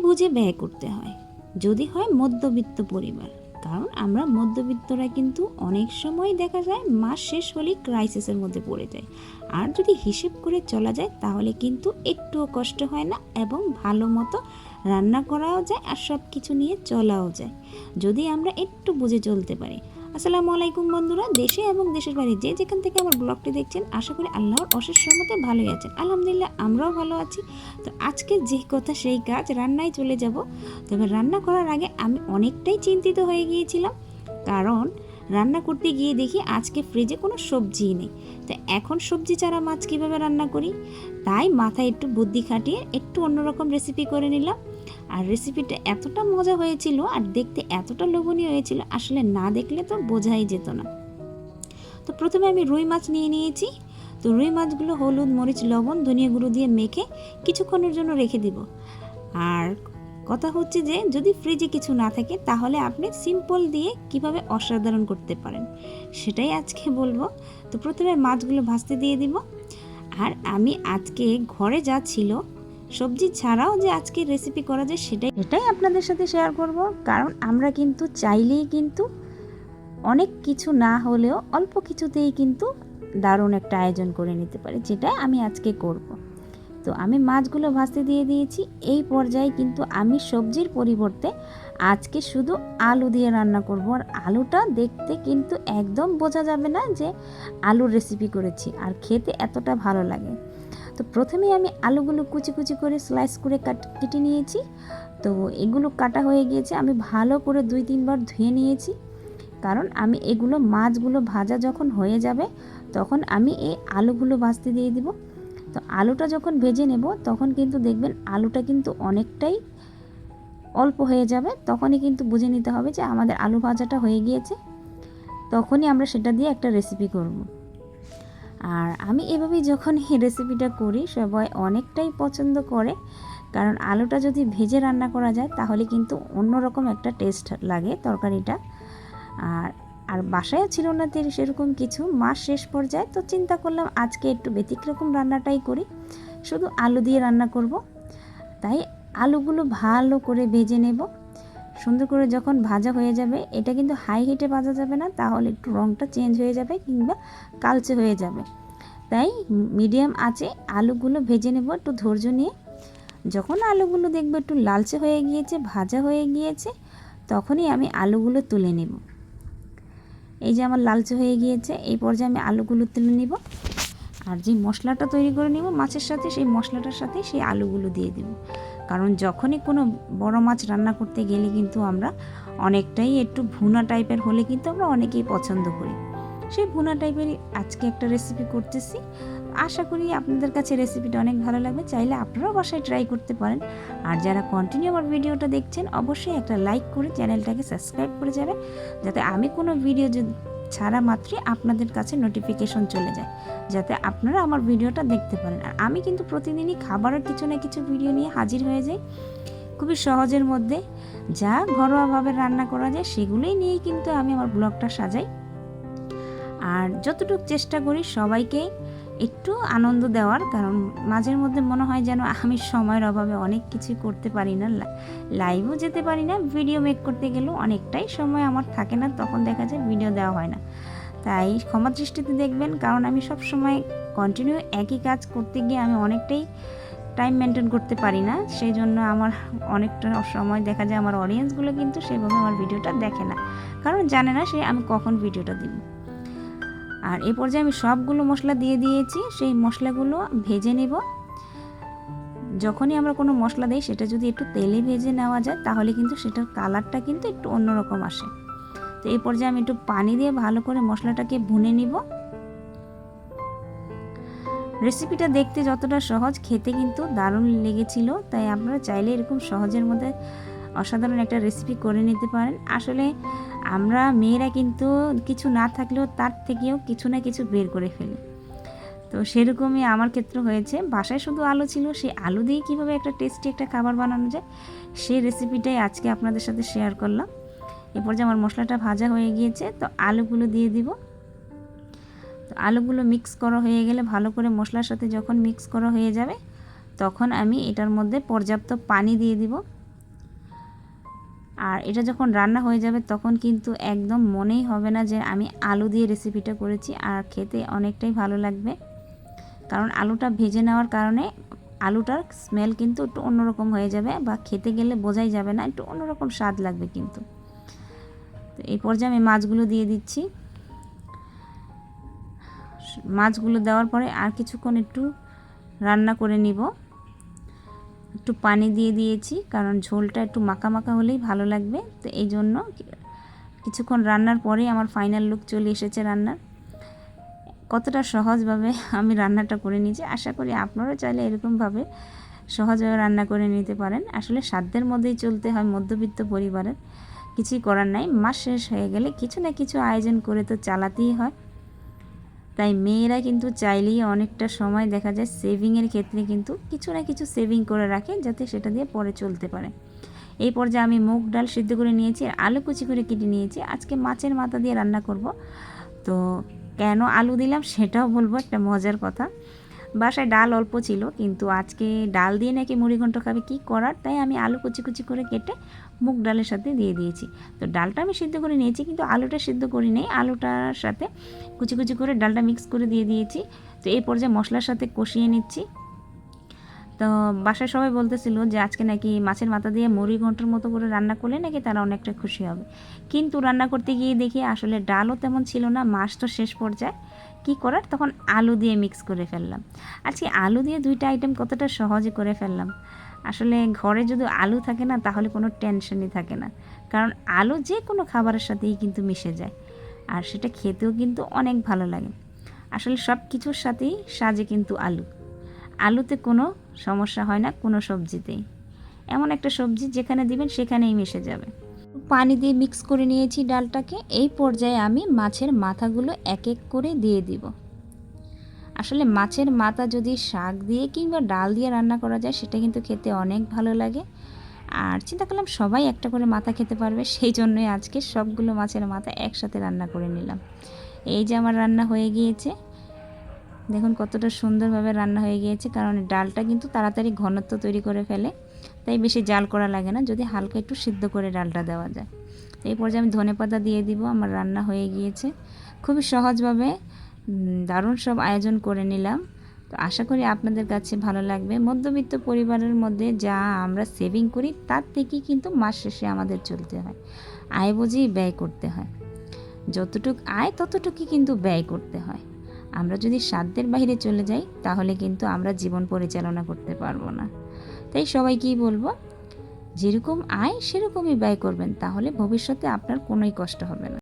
বুঝে ব্যয় করতে হয়। যদি হয় মধ্যবিত্ত পরিবার, কারণ আমরা মধ্যবিত্তরা কিন্তু অনেক সময় দেখা যায় মাস শেষ হলেই ক্রাইসিসের মধ্যে পড়ে যায়। আর যদি হিসেব করে চলা যায়, তাহলে কিন্তু একটুও কষ্ট হয় না এবং ভালো মতো রান্না করাও যায় আর সব কিছু নিয়ে চলাও যায়। যদি আমরা একটু বুঝে চলতে পারি আসসালামু আলাইকুম বন্ধুরা, দেশে এবং দেশের বাইরে যে যেখান থেকে আমার ব্লগটি দেখছেন, আশা করি আল্লাহর অশেষ সম্মতে ভালোই আছেন। আলহামদুলিল্লাহ, আমরাও ভালো আছি। তো আজকে যে কথা, সেই কাজ রান্নায় চলে যাব। তবে রান্না করার আগে আমি অনেকটাই চিন্তিত হয়ে গিয়েছিলাম। কারণ রান্না করতে গিয়ে দেখি আজকে ফ্রিজে কোনো সবজিই নেই। তো এখন সবজি ছাড়া মাছ কীভাবে রান্না করি? তাই মাথায় একটু বুদ্ধি খাটিয়ে একটু অন্যরকম রেসিপি করে নিলাম। আর রেসিপিটা এতটা মজা হয়েছিল আর দেখতে এতটা লোভনীয় হয়েছিল, আসলে না দেখলে তো বোঝাই যেত না। তো প্রথমে আমি রুই মাছ নিয়ে নিয়েছি। তো রুই মাছগুলো হলুদ, মরিচ, লবণ, ধনিয়া গুঁড়ো দিয়ে মেখে কিছুক্ষণের জন্য রেখে দিব। আর কথা হচ্ছে যে, যদি ফ্রিজে কিছু না থাকে, তাহলে আপনি সিম্পল দিয়ে কীভাবে অসাধারণ করতে পারেন, সেটাই আজকে বলব। তো প্রথমে মাছগুলো ভাজতে দিয়ে দিব। আর আমি আজকে ঘরে যা ছিল সবজি ছাড়াও যে আজকে রেসিপি করা যায় সেটাই এটাই আপনাদের সাথে শেয়ার করব। কারণ আমরা কিন্তু চাইলেই কিন্তু অনেক কিছু না হলেও অল্প কিছুতেই কিন্তু দারুণ একটা আয়োজন করে নিতে পারি, যেটা আমি আজকে করব। তো আমি মাছগুলো ভাজতে দিয়ে দিয়েছি। এই পর্যায়ে কিন্তু আমি সবজির পরিবর্তে আজকে শুধু আলু দিয়ে রান্না করব। আর আলুটা দেখতে কিন্তু একদম বোঝা যাবে না যে আলুর রেসিপি করেছি। আর খেতে এতটা ভালো লাগে। তো প্রথমেই আমি আলুগুলো কুচি কুচি করে স্লাইস করে কাট, কেটে নিয়েছি। তো এগুলো কাটা হয়ে গিয়েছে। আমি ভালো করে দুই তিনবার ধুয়ে নিয়েছি। কারণ আমি এগুলো মাছগুলো ভাজা যখন হয়ে যাবে, তখন আমি এই আলুগুলো ভাজতে দিয়ে দিব। তো আলুটা যখন ভেজে নেব, তখন কিন্তু দেখবেন আলুটা কিন্তু অনেকটাই অল্প হয়ে যাবে। তখনই কিন্তু বুঝে নিতে হবে যে আমাদের আলু ভাজাটা হয়ে গিয়েছে। তখনই আমরা সেটা দিয়ে একটা রেসিপি করব। আর আমি এভাবেই যখন এই রেসিপিটা করি, সবাই অনেকটাই পছন্দ করে। কারণ আলুটা যদি ভেজে রান্না করা যায়, তাহলে কিন্তু অন্যরকম একটা টেস্ট লাগে তরকারিটা। আর আর বাসায় ছিল না তে সেরকম কিছু। মাস শেষ পর্যায়ে তো চিন্তা করলাম আজকে একটু ব্যতিক্রকম রান্নাটাই করি। শুধু আলু দিয়ে রান্না করব। তাই আলুগুলো ভালো করে ভেজে নেব। সুন্দর করে যখন ভাজা হয়ে যাবে, এটা কিন্তু হাই হিটে ভাজা যাবে না, তাহলে একটু রঙটা চেঞ্জ হয়ে যাবে কিংবা কালচে হয়ে যাবে। তাই মিডিয়াম আছে আলুগুলো ভেজে নেব, একটু ধৈর্য নিয়ে। যখন আলুগুলো দেখব একটু লালচে হয়ে গিয়েছে, ভাজা হয়ে গিয়েছে, তখনই আমি আলুগুলো তুলে নেব। এই যে আমার লালচে হয়ে গিয়েছে, এই পর্যায়ে আমি আলুগুলো তুলে নিব। আর যে মশলাটা তৈরি করে নিব, মাছের সাথে সেই মশলাটার সাথে সেই আলুগুলো দিয়ে দিব। কারণ যখনই কোনো বড় মাছ রান্না করতে গেলে কিন্তু আমরা অনেকটাই একটু ভুনা টাইপের হলে কিন্তু আমরা অনেকেই পছন্দ করি। সেই ভুনা টাইপেরই আজকে একটা রেসিপি করতেছি। আশা করি আপনাদের কাছে রেসিপিটা অনেক ভালো লাগবে। চাইলে আপনারাও বাসায় ট্রাই করতে পারেন। আর যারা কন্টিনিউ আমার ভিডিওটা দেখছেন, অবশ্যই একটা লাইক করে চ্যানেলটাকে সাবস্ক্রাইব করে যাবে। যাতে আমি কোনো ভিডিও যদি ছাড়া মাত্রই আপনাদের কাছে নোটিফিকেশন চলে যায়, যাতে আপনারা আমার ভিডিওটা দেখতে পারেন। আর আমি কিন্তু প্রতিদিনই খাবারের কিছু না কিছু ভিডিও নিয়ে হাজির হয়ে যাই। খুবই সহজের মধ্যে যা ঘরোয়াভাবে রান্না করা যায়, সেগুলোই নিয়েই কিন্তু আমি আমার ব্লগটা সাজাই। আর যতটুকু চেষ্টা করি সবাইকে একটু আনন্দ দেওয়ার, কারণ মাঝের মধ্যে মনে হয় যেন আমি সময়ের অভাবে অনেক কিছু করতে পারি না লাইভও যেতে পারি না ভিডিও মেক করতে গেলেও অনেকটাই সময় আমার থাকে না, তখন দেখা যায় ভিডিও দেওয়া হয় না। তাই ক্ষমা দৃষ্টিতে দেখবেন, কারণ আমি সব সময় কন্টিনিউ একই কাজ করতে গিয়ে আমি অনেকটাই টাইম মেনটেন করতে পারি না সেই জন্য আমার অনেকটা সময় দেখা যায় আমার অডিয়েন্সগুলো কিন্তু সেভাবে আমার ভিডিওটা দেখে না। কারণ জানে না সে আমি কখন ভিডিওটা দিব। আর এ পর্যায়ে আমি সবগুলো মশলা দিয়ে দিয়েছি, সেই মশলাগুলো ভেজে নেব। যখনই আমরা কোনো মশলা দিই, সেটা যদি একটু তেলে ভেজে নেওয়া যায়, তাহলে কিন্তু সেটার কালারটা কিন্তু একটু অন্যরকম আসে। তো এই পর্যায়ে আমি একটু পানি দিয়ে ভালো করে মশলাটাকে ভুনে নিব। রেসিপিটা দেখতে যতটা সহজ, খেতে কিন্তু দারুণ লেগেছিল, তাই আপনারা চাইলে এরকম সহজের মধ্যে অসাধারণ একটা রেসিপি করে নিতে পারেন। আসলে আমরা মেয়েরা কিন্তু কিছু না থাকলেও তার থেকেও কিছু না কিছু বের করে ফেলি। তো সেরকমই আমার ক্ষেত্রে হয়েছে। বাসায় শুধু আলু ছিল সেই আলু দিয়ে কীভাবে একটা টেস্টি একটা খাবার বানানো যায়, সেই রেসিপিটাই আজকে আপনাদের সাথে শেয়ার করলাম। এরপর যে আমার মশলাটা ভাজা হয়ে গিয়েছে, তো আলুগুলো দিয়ে দিব। তো আলুগুলো মিক্স করা হয়ে গেলে ভালো করে মশলার সাথে যখন মিক্স করা হয়ে যাবে, তখন আমি এটার মধ্যে পর্যাপ্ত পানি দিয়ে দিব। আর এটা যখন রান্না হয়ে যাবে তখন কিন্তু একদম মনেই হবে না যে আমি আলু দিয়ে রেসিপিটা করেছি আর খেতে অনেকটাই ভালো লাগবে। কারণ আলুটা ভেজে নেওয়ার কারণে আলুটার স্মেল কিন্তু একটু অন্যরকম হয়ে যাবে বা খেতে গেলে বোঝাই যাবে না, একটু অন্যরকম স্বাদ লাগবে কিন্তু। তো এই পর্যায়ে আমি মাছগুলো দিয়ে দিচ্ছি। মাছগুলো দেওয়ার পরে আর কিছুক্ষণ একটু রান্না করে নিব। একটু পানি দিয়ে দিয়েছি, কারণ ঝোলটা একটু মাখা মাখা হলেই ভালো লাগবে। তো এই জন্য কিছুক্ষণ রান্নার পরেই আমার ফাইনাল লুক চলে এসেছে রান্নার। কতটা সহজভাবে আমি রান্নাটা করে নিয়েছি, আশা করি আপনারাও চাইলে এরকমভাবে সহজভাবে রান্না করে নিতে পারেন। আসলে সাধ্যের মধ্যেই চলতে হয় মধ্যবিত্ত পরিবারের, কিছুই করার নাই। মাস শেষ হয়ে গেলে কিছু না কিছু আয়োজন করে তো চালাতেই হয়। তাই মেয়েরা কিন্তু চাইলেই অনেকটা সময় দেখা যায় সেভিংয়ের ক্ষেত্রে কিন্তু কিছু না কিছু সেভিং করে রাখে যাতে সেটা দিয়ে পরে চলতে পারে। এই পর্যায়ে আমি মুগ ডাল সিদ্ধ করে নিয়েছি আর আলু কুচি করে কেটে নিয়েছি। আজকে মাছের মাথা দিয়ে রান্না করব। তো কেন আলু দিলাম সেটাও বলব, একটা মজার কথা। বাসায় ডাল অল্প ছিল, কিন্তু আজকে ডাল দিয়ে নাকি মুড়ি ঘন্ট খাবে, কী করার? তাই আমি আলু কুচি কুচি করে কেটে মুগ ডালের সাথে দিয়ে দিয়েছি। তো ডালটা আমি সিদ্ধ করে নিয়েছি, কিন্তু আলুটা সিদ্ধ করি নেই। আলুটার সাথে কুচি কুচি করে ডালটা মিক্স করে দিয়ে দিয়েছি। তো এই পর্যায়ে মশলার সাথে কষিয়ে নিচ্ছি। তো বাসায় সবাই বলতেছিল যে আজকে নাকি মাছের মাথা দিয়ে মুড়ি ঘণ্টার মতো করে রান্না করলে নাকি তারা অনেকটা খুশি হবে। কিন্তু রান্না করতে গিয়ে দেখি আসলে ডালও তেমন ছিল না, মাছ তো শেষ পর্যায়ে। কী করার? তখন আলু দিয়ে মিক্স করে ফেললাম। আজকে আলু দিয়ে দুইটা আইটেম কতটা সহজে করে ফেললাম। আসলে ঘরে যদি আলু থাকে না, তাহলে কোনো টেনশনই থাকে না। কারণ আলু যে কোনো খাবারের সাথেই কিন্তু মিশে যায়। আর সেটা খেতেও কিন্তু অনেক ভালো লাগে। আসলে সব কিছুর সাথেই সাজে কিন্তু আলু। আলুতে কোনো সমস্যা হয় না, কোনো সবজিতেই। এমন একটা সবজি যেখানে দিবেন, সেখানেই মিশে যাবে। পানি দিয়ে মিক্স করে নিয়েছি ডালটাকে। এই পর্যায়ে আমি মাছের মাথাগুলো এক এক করে দিয়ে দিব। আসলে মাছের মাথা যদি শাক দিয়ে কিংবা ডাল দিয়ে রান্না করা যায়, সেটা কিন্তু খেতে অনেক ভালো লাগে। আর চিন্তা করলাম সবাই একটা করে মাথা খেতে পারবে, সেই জন্যই আজকে সবগুলো মাছের মাথা একসাথে রান্না করে নিলাম। এই যে আমার রান্না হয়ে গিয়েছে। দেখুন কতটা সুন্দরভাবে রান্না হয়ে গিয়েছে, কারণ ডালটা কিন্তু তাড়াতাড়ি ঘনত্ব তৈরি করে ফেলে, তাই বেশি জাল করা লাগে না, যদি হালকা একটু সিদ্ধ করে ডালটা দেওয়া যায়। এই পর্যায়ে আমি ধনে পাতা দিয়ে দিব, আমার রান্না হয়ে গিয়েছে। খুবই সহজভাবে দারুণ সব আয়োজন করে নিলাম। তো আশা করি আপনাদের কাছে ভালো লাগবে। মধ্যবিত্ত পরিবারের মধ্যে যা আমরা সেভিং করি, তার থেকেই কিন্তু মাস শেষে আমাদের চলতে হয়। আয় বুঝেই ব্যয় করতে হয়। যতটুক আয়, ততটুকুই কিন্তু ব্যয় করতে হয়। আমরা যদি সাধ্যের বাইরে চলে যাই, তাহলে কিন্তু আমরা জীবন পরিচালনা করতে পারব না। তাই সবাইকেই বলব, যেরকম আয়, সেরকমই ব্যয় করবেন, তাহলে ভবিষ্যতে আপনার কোনোই কষ্ট হবে না।